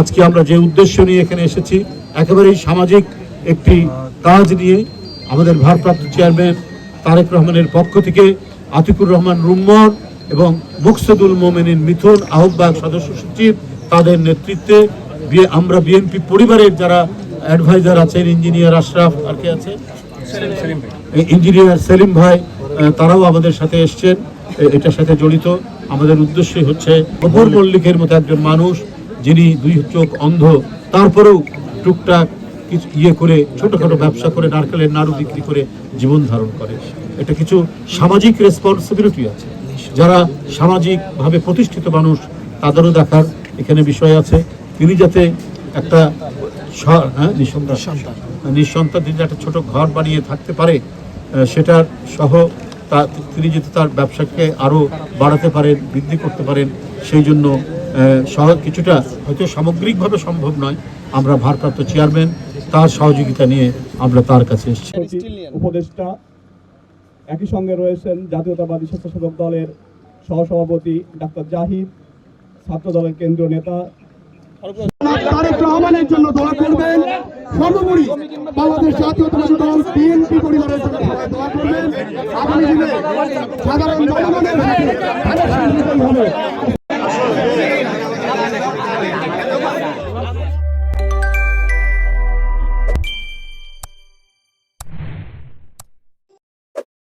আজকে আমরা যে উদ্দেশ্য নিয়ে এখানে এসেছি একেবারেই সামাজিক একটি কাজ নিয়ে আমাদের ভারপ্রাপ্ত চেয়ারম্যান তারেক রহমানের পক্ষ থেকে আতিকুর রহমান রুম্মর এবং মুকসেদুল মোমেনিন মিথুন আহ্বায়ক সদস্য সচিব তাদের নেতৃত্বে আমরা বিএনপি পরিবারের যারা অ্যাডভাইজার আছেন ইঞ্জিনিয়ার আশরাফ আর কে আছে? ইঞ্জিনিয়ার সেলিম ভাই। তারাও আমাদের সাথে এসছেন এটার সাথে জড়িত। আমাদের উদ্দেশ্যই হচ্ছে অপর মল্লিকের মতো একজন মানুষ যিনি দুই চোখ অন্ধ তারপরেও টুকটাক কিছু ইয়ে করে ছোটখাটো ব্যবসা করে নারকেলের নাড়ু বিক্রি করে জীবন ধারণ করে। এটা কিছু সামাজিক রেসপন্সিবিলিটি আছে। যারা সামাজিকভাবে প্রতিষ্ঠিত মানুষ তাদেরও দেখার এখানে বিষয় আছে। তিনি যাতে একটা হ্যাঁ, নিঃসন্তান। নিঃসন্তান। তিনি একটা ছোট ঘর বানিয়ে থাকতে পারে সেটার সহ তা তিনি যদি তার ব্যবসাকে আরও বাড়াতে পারেন বৃদ্ধি করতে পারেন সেই জন্য আহ, সহ কিছুটা হয়তো সামগ্রিকভাবে সম্ভব নয়। আমরা ভারপ্রাপ্ত চেয়ারম্যান তার সহযোগিতা নিয়ে আমরা তার কাছে এসেছি। উপদেষ্টা একই সঙ্গে রয়েছেন জাতীয়তাবাদী স্বেচ্ছাসেবক দলের সহসভাপতি ডাক্তার জাহিদ ছাত্র দলের কেন্দ্রীয় নেতা। তারেক রহমানের জন্য দোয়া করবেন। সর্বোপরি বাংলাদেশ জাতীয়তাবাদী দল বিএনপি পরিবারের জন্য দোয়া করবেন। আগামী দিনে সাধারণ জনগণের